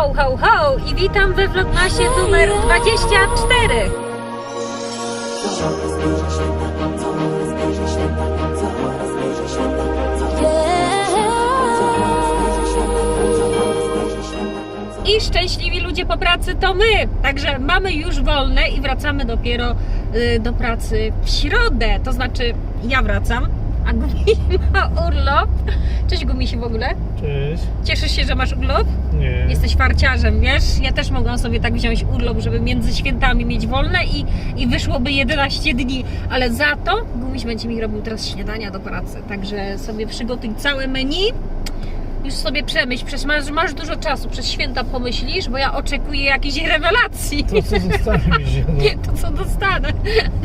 ho, ho, ho i witam we vlogmasie numer 24. I szczęśliwi ludzie po pracy to my. Także mamy już wolne i wracamy dopiero y, do pracy w środę. To znaczy ja wracam, a Gumi ma urlop. Cześć Gumisi w ogóle. Cześć. Cieszysz się, że masz urlop? Nie. Jesteś farciarzem, wiesz? Ja też mogłam sobie tak wziąć urlop, żeby między świętami mieć wolne i, i wyszłoby 11 dni, ale za to Gumiś będzie mi robił teraz śniadania do pracy, także sobie przygotuj całe menu. Już sobie przemyśl, przecież masz, masz dużo czasu, przez święta pomyślisz, bo ja oczekuję jakiejś rewelacji. To co zostanie mi się, to co dostanę.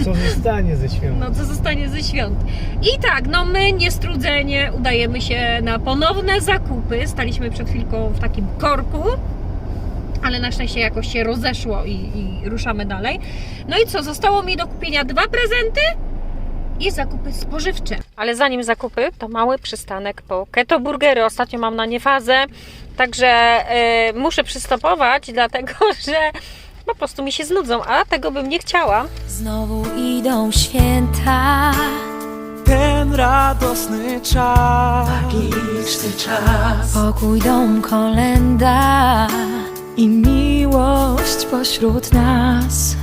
co zostanie ze świąt. No, co zostanie ze świąt. I tak, no my niestrudzenie udajemy się na ponowne zakupy. Staliśmy przed chwilką w takim korku, ale na szczęście jakoś się rozeszło i, i ruszamy dalej. No i co, zostało mi do kupienia dwa prezenty i zakupy spożywcze. Ale zanim zakupy, to mały przystanek po keto burgery. Ostatnio mam na nie fazę, także e, muszę przystopować, dlatego że po prostu mi się znudzą, a tego bym nie chciała. Znowu idą święta. Ten radosny czas, magiczny czas Pokój, dom, kolenda i miłość pośród nas.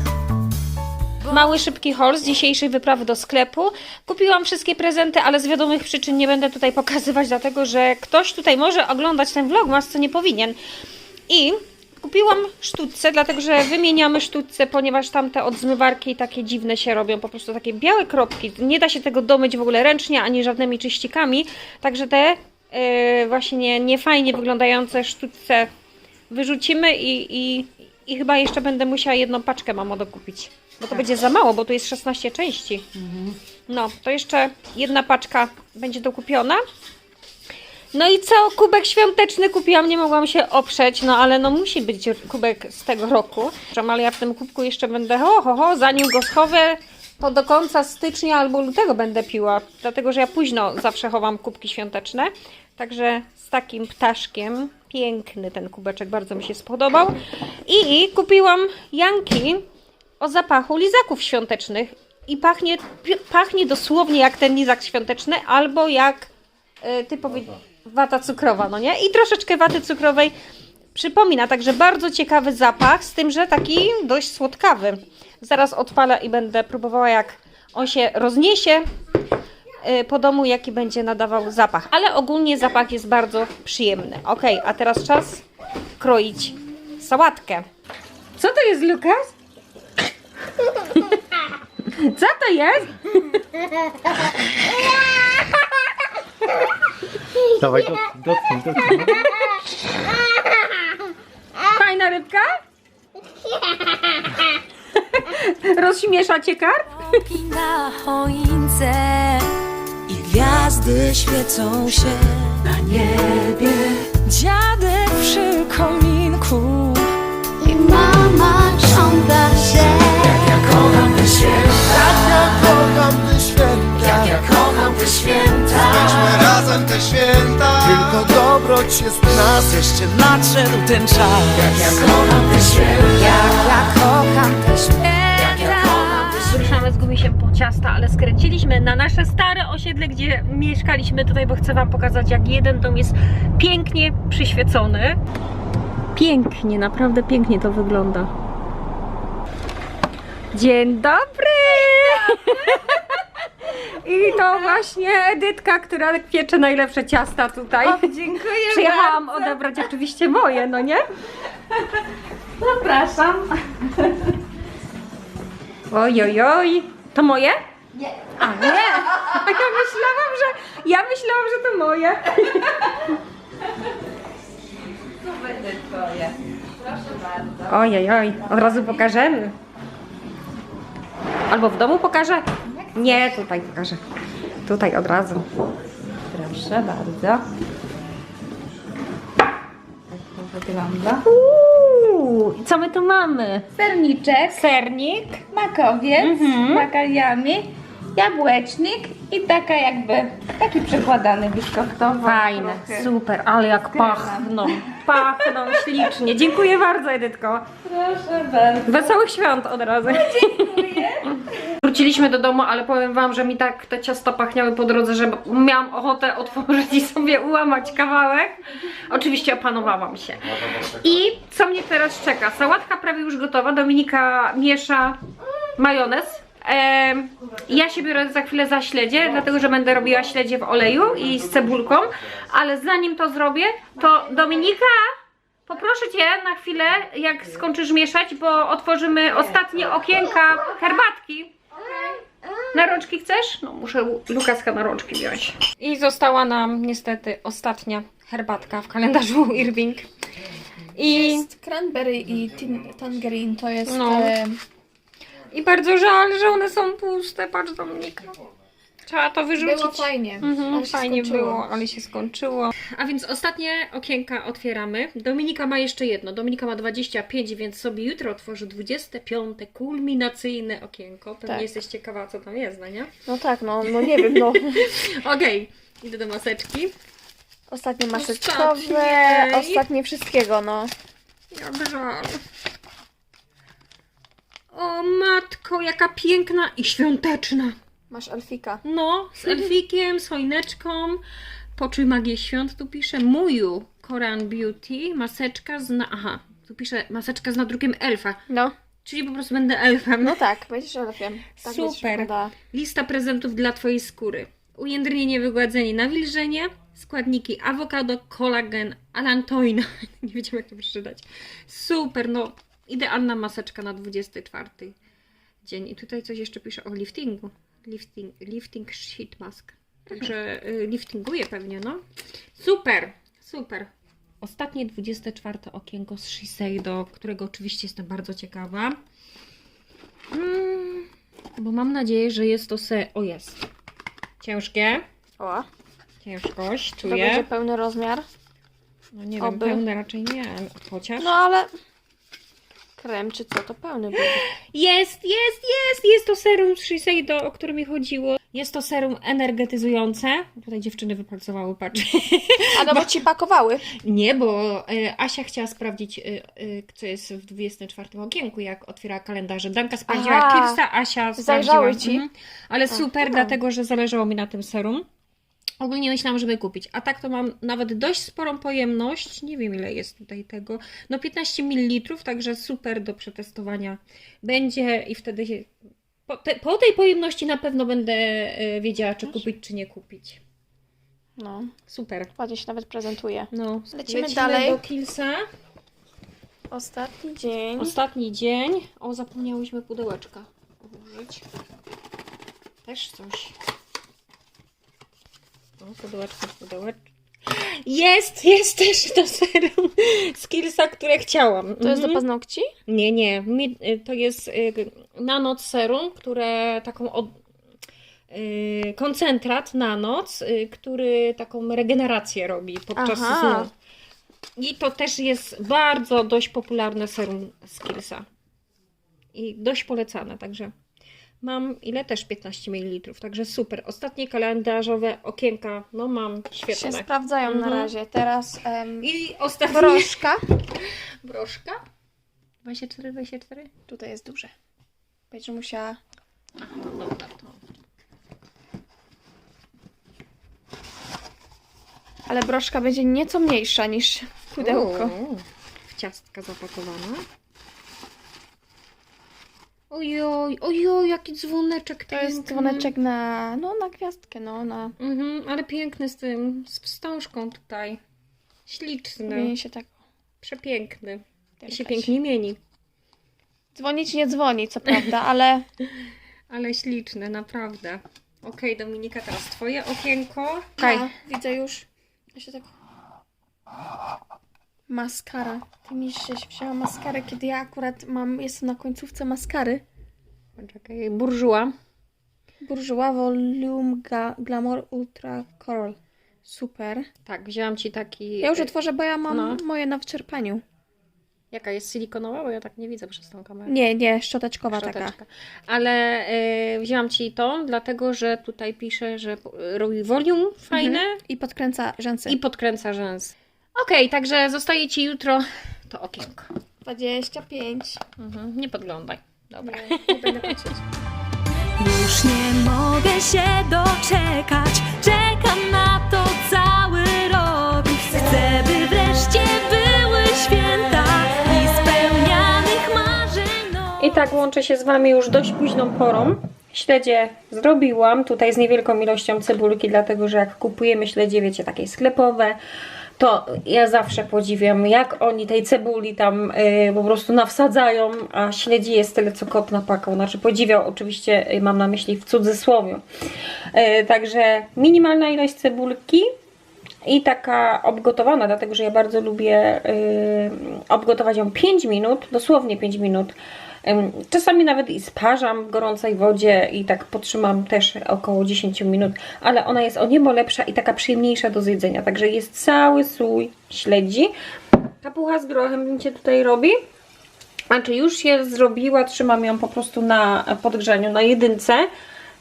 Mały, szybki haul z dzisiejszej wyprawy do sklepu. Kupiłam wszystkie prezenty, ale z wiadomych przyczyn nie będę tutaj pokazywać, dlatego że ktoś tutaj może oglądać ten vlogmas, co nie powinien. I kupiłam sztućce, dlatego że wymieniamy sztućce, ponieważ tamte od zmywarki takie dziwne się robią, po prostu takie białe kropki. Nie da się tego domyć w ogóle ręcznie, ani żadnymi czyścikami. Także te yy, właśnie niefajnie wyglądające sztućce wyrzucimy i, i, i chyba jeszcze będę musiała jedną paczkę mamo dokupić. Bo to będzie za mało, bo tu jest 16 części. No, to jeszcze jedna paczka będzie dokupiona. No i co? Kubek świąteczny kupiłam, nie mogłam się oprzeć, no ale no musi być kubek z tego roku. Ale ja w tym kubku jeszcze będę, ho, ho, ho, zanim go schowę, to do końca stycznia albo lutego będę piła, dlatego że ja późno zawsze chowam kubki świąteczne. Także z takim ptaszkiem, piękny ten kubeczek, bardzo mi się spodobał. I kupiłam Janki o zapachu lizaków świątecznych. I pachnie, pachnie dosłownie jak ten lizak świąteczny, albo jak y, typowy wata cukrowa, no nie? I troszeczkę waty cukrowej przypomina, także bardzo ciekawy zapach, z tym, że taki dość słodkawy. Zaraz odpalę i będę próbowała, jak on się rozniesie y, po domu, jaki będzie nadawał zapach. Ale ogólnie zapach jest bardzo przyjemny. Ok, a teraz czas kroić sałatkę. Co to jest, Lukas? Co to jest? Dawaj, do, dotknij, dotknij. Fajna rybka? Rozśmiesza cię karp? Kroki na choince I gwiazdy świecą się na niebie. Dziadek przy kominku. I mama ciąga się Jak ja kocham te święta, Ja kocham te święta. Spędźmy razem te święta Tylko dobroć jest nas Wreszcie nadszedł ten czas. Jak ja kocham te święta, jak ja kocham te święta. Jak ja kocham te święta. Ruszamy z gumisiem po ciasta, ale skręciliśmy na nasze stare osiedle, gdzie mieszkaliśmy tutaj, bo chcę Wam pokazać, jak jeden dom jest pięknie przyświecony. Pięknie, naprawdę pięknie to wygląda. Dzień dobry! I to właśnie Edytka, która piecze najlepsze ciasta tutaj. Dziękuję Przyjechałam odebrać oczywiście moje, no nie? Zapraszam Oj, oj, oj. To moje? Nie. A nie! Ja myślałam, że. Ja myślałam, że to moje. To będzie twoje Proszę bardzo Oj, oj, oj. Od razu pokażemy. Albo w domu pokażę? Nie, tutaj pokażę. Tutaj od razu. Proszę bardzo. To wygląda Uuu, i co my tu mamy? Serniczek Sernik. Makowiec Mhm. z makariami Jabłecznik i taka jakby Taki przekładany biszkoptowy Fajne, trochę. super, ale jak pachną. pachną ślicznie. Dziękuję bardzo, Edytko. Proszę bardzo. Wesołych świąt od razu. Wróciliśmy do domu, ale powiem Wam, że mi tak te ciasta pachniały po drodze, że miałam ochotę otworzyć i sobie ułamać kawałek. Oczywiście opanowałam się. I co mnie teraz czeka? Sałatka prawie już gotowa. Dominika miesza majonez. Ja się biorę za chwilę za śledzie, dlatego że będę robiła śledzie w oleju i z cebulką. Ale zanim to zrobię, to Dominika, Poproszę Cię na chwilę, jak skończysz mieszać, bo otworzymy ostatnie okienka herbatki. Na rączki chcesz? No muszę Lukaska na rączki wziąć. I została nam niestety ostatnia herbatka w kalendarzu Irving. I, Jest cranberry i tangerine, to jest... No. E, I bardzo żal, że one są puste. Patrz Dominika. Trzeba to wyrzucić. było fajnie, Mhm, ale fajnie było, ale się skończyło. A więc ostatnie okienka otwieramy. Dominika ma jeszcze jedno. Dominika ma 25, więc sobie jutro otworzy 25. kulminacyjne okienko. Pewnie Tak. jesteś ciekawa, co tam jest, no nie? No tak, no, no nie wiem, no. Okej, idę do maseczki. Ostatnie maseczkowe, Ostatnie. ostatnie wszystkiego, no. Jak żal. O matko, jaka piękna i świąteczna. Masz Elfika. No, z elfikiem, z choineczką. Poczuj magię świąt, tu pisze Muju Korean Beauty, maseczka z na... Aha, tu pisze maseczka z nadrukiem elfa, No, czyli po prostu będę elfem. no tak, będziesz elfiem. Tak Super. Lista prezentów dla Twojej skóry. Ujędrnienie, wygładzenie, nawilżenie. Składniki awokado, kolagen, alantoina. Nie wiedziałam jak to przeczytać. Super, no idealna maseczka na 24 dzień. I tutaj coś jeszcze pisze o liftingu. Lifting, lifting sheet mask. Także y, liftinguje pewnie, no. Super, super. Ostatnie 24 okienko z Shiseido, którego oczywiście jestem bardzo ciekawa. Mm, bo mam nadzieję, że jest to se... O, jest. Ciężkie. O, Ciężkość, czy to będzie czuję. pełny rozmiar? No nie oby. wiem, pełne raczej nie, chociaż. No ale... Krem czy co, to pełny był. Jest, jest, jest! Jest to serum z Shiseido, o które mi chodziło. Jest to serum energetyzujące. Tutaj dziewczyny wypracowały, patrz. A no bo ci pakowały. Nie, bo e, Asia chciała sprawdzić, e, e, co jest w 24 okienku, jak otwiera kalendarze. Danka sprawdziła Aha. Asia sprawdziła. Zajrzały ci? Mhm. Ale super, dlatego że zależało mi na tym serum. Ogólnie myślałam, żeby kupić. A tak to mam nawet dość sporą pojemność. Nie wiem, ile jest tutaj tego. No 15 ml, także super do przetestowania będzie i wtedy się... Po, te, po tej pojemności na pewno będę e, wiedziała, czy kupić, czy nie kupić. No, Super. ładnie się nawet prezentuje. No, Lecimy dalej. do Kilsa. Ostatni dzień. Ostatni dzień. O, zapomniałyśmy pudełeczka włożyć. Też coś. O, pudełeczko, pudełeczko. Jest, jest też to serum z Kilsa, które chciałam. To jest do Mhm. paznokci? Nie, nie. Mi- y, To jest y, na noc serum, które taką od, y, koncentrat na noc, y, który taką regenerację robi podczas Aha. snu. I to też jest bardzo dość popularne serum z Killsa. I dość polecane, także mam ile też 15 ml, także super. Ostatnie kalendarzowe okienka, no mam Się świetne. sprawdzają na Mhm. razie. Teraz em, I ostatnie broszka. broszka. 24, 24. Tutaj jest duże. Będziesz musiała... No dobra, to. Ale broszka będzie nieco mniejsza niż pudełko. Uuu, w ciastka zapakowana. Ojoj, ojoj, jaki dzwoneczek To jest dzwoneczek na, no, na gwiazdkę, no, na... Mhm, ale piękny z tym, z wstążką tutaj. Śliczny, Powinien się tak przepiękny. I się pięknie mieni. Dzwonić nie dzwoni, co prawda, ale Ale śliczny, naprawdę. Okej, Dominika, teraz twoje okienko. ja widzę już. Ja się tak... Maskara. Ty mi się wzięła maskarę, kiedy ja akurat mam, jestem na końcówce maskary. Poczekaj, burżuła. Bourjois Volume Ga- Glamour Ultra Coral. Super. Tak, wzięłam ci taki... Ja już otworzę, bo ja mam No. moje na wyczerpaniu. Jaka jest silikonowa? Bo ja tak nie widzę przez tą kamerę. Nie, nie, szczoteczkowa taka. Ale y, wzięłam ci to, dlatego że tutaj pisze, że y, robi volume fajne I podkręca rzęsy. i podkręca rzęs. Okej, także zostaje Ci jutro to okienko. 25. Mhm, nie podglądaj. Dobra. Nie będę patrzeć. Już nie mogę się doczekać Czekam na to cały rok Chcę, by wreszcie były święta I spełnianych marzeń noc. I tak łączę się z Wami już dość późną porą. Śledzie zrobiłam tutaj z niewielką ilością cebulki, dlatego że jak kupujemy śledzie, wiecie, takie sklepowe, to ja zawsze podziwiam, jak oni tej cebuli tam y, po prostu nawsadzają, a śledzi jest tyle, co kot napakał. Znaczy podziwiał, oczywiście y, mam na myśli w cudzysłowie. Y, także minimalna ilość cebulki, i taka obgotowana, dlatego że ja bardzo lubię y, obgotować ją 5 minut, dosłownie 5 minut. Czasami nawet i sparzam w gorącej wodzie i tak potrzymam też około 10 minut, ale ona jest o niebo lepsza i taka przyjemniejsza do zjedzenia. Także jest cały słój śledzi. Kapucha z grochem się tutaj robi. Znaczy już się zrobiła, trzymam ją po prostu na podgrzaniu, na jedynce,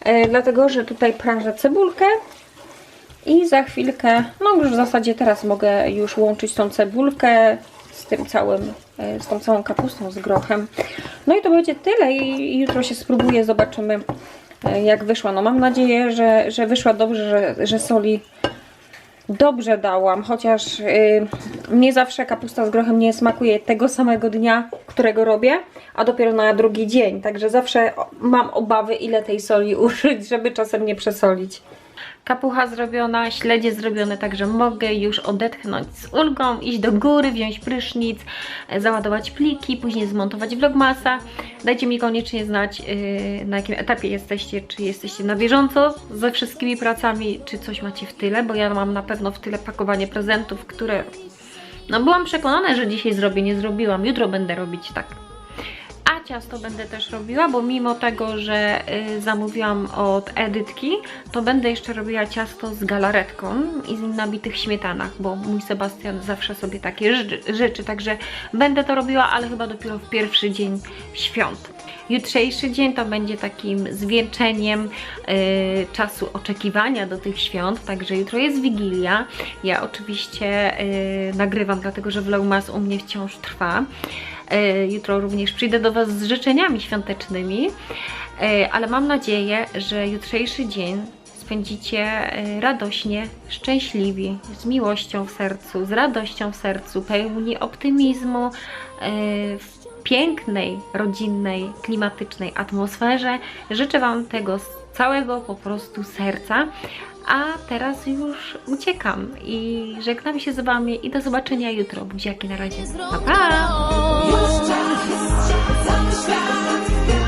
y, dlatego że tutaj prażę cebulkę, i za chwilkę, no już w zasadzie teraz mogę już łączyć tą cebulkę z tym całym, e, z tą całą kapustą z grochem. No i to będzie tyle i jutro się spróbuję, zobaczymy e, jak wyszła. No mam nadzieję, że, że wyszła dobrze, że, że soli dobrze dałam, chociaż y, mnie zawsze kapusta z grochem nie smakuje tego samego dnia, którego robię, a dopiero na drugi dzień. Także zawsze mam obawy, ile tej soli użyć, żeby czasem nie przesolić. Kapucha zrobiona, śledzie zrobione, także mogę już odetchnąć z ulgą, iść do góry, wziąć prysznic, załadować pliki, później zmontować vlogmasa. Dajcie mi koniecznie znać, yy, na jakim etapie jesteście, czy jesteście na bieżąco ze wszystkimi pracami, czy coś macie w tyle, bo ja mam na pewno w tyle pakowanie prezentów, które no byłam przekonana, że dzisiaj zrobię, nie zrobiłam, jutro będę robić tak. Ciasto będę też robiła, bo mimo tego, że y, zamówiłam od Edytki, to będę jeszcze robiła ciasto z galaretką i z nabitych śmietanach, bo mój Sebastian zawsze sobie takie życzy, także będę to robiła, ale chyba dopiero w pierwszy dzień świąt. Jutrzejszy dzień to będzie takim zwieńczeniem y, czasu oczekiwania do tych świąt, także jutro jest Wigilia. Ja oczywiście y, nagrywam, dlatego że vlogmas u mnie wciąż trwa. E, Jutro również przyjdę do Was z życzeniami świątecznymi, E, ale mam nadzieję, że jutrzejszy dzień spędzicie e, radośnie, szczęśliwi, z miłością w sercu, z radością w sercu, pełni optymizmu, e, pięknej, rodzinnej, klimatycznej atmosferze. Życzę Wam tego z całego po prostu serca. A teraz już uciekam i żegnam się z Wami i do zobaczenia jutro. Buziaki na razie. Pa, pa!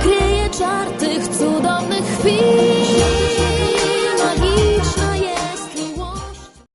Kryje czar tych cudownych chwil